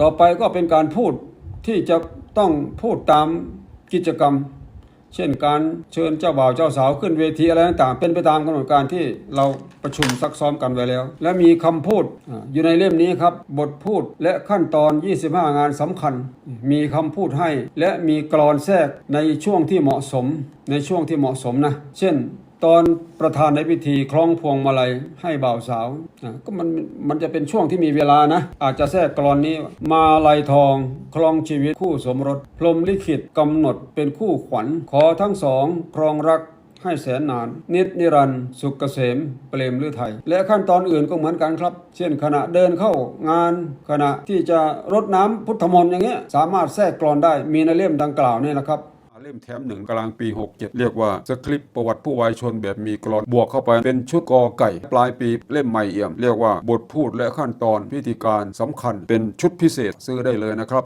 ต่อไปก็เป็นการพูดที่จะต้องพูดตามกิจกรรม เช่นการเชิญเจ้าบ่าวเจ้าสาวขึ้นเวทีอะไรต่างๆ เป็นไปตามกำหนดการที่เราประชุมซักซ้อมกันไว้แล้ว และมีคำพูดอยู่ในเล่มนี้ครับ บทพูดและขั้นตอน 25 งานสำคัญ มีคำพูดให้ และมีกรอนแทรกในช่วงที่เหมาะสมในช่วงที่เหมาะสมนะ เช่น ตอนประธานในพิธีคล้องพวงมาลัยให้บ่าวสาวอะก็มันมันจะเป็นช่วงที่มีเวลานะ อาจจะแทรกกรอนนี้มาลัยทองคลองชีวิตคู่สมรส พรมลิขิตกำหนดเป็นคู่ขวัญ ขอทั้งสองครองรักให้แสนนาน นิดนิรันสุกเกษมเปรมฤทัยและขั้นตอนอื่นก็เหมือนกันครับ เช่นขณะเดินเข้างาน ขณะที่จะรดน้ำพุทธมนต์อย่างเงี้ยสามารถแทรกกรอนได้มีในเล่มดังกล่าวนี่นะครับ เล่มแถมหนึ่งกลางปี 67 เรียกว่าสคริปต์ประวัติผู้วายชนแบบมีกรอนบวกเข้าไปเป็นชุดกอไก่ ปลายปีเล่มใหม่เอี่ยม เรียกว่าบทพูดและขั้นตอนพิธีการสำคัญเป็นชุดพิเศษซื้อได้เลยนะครับ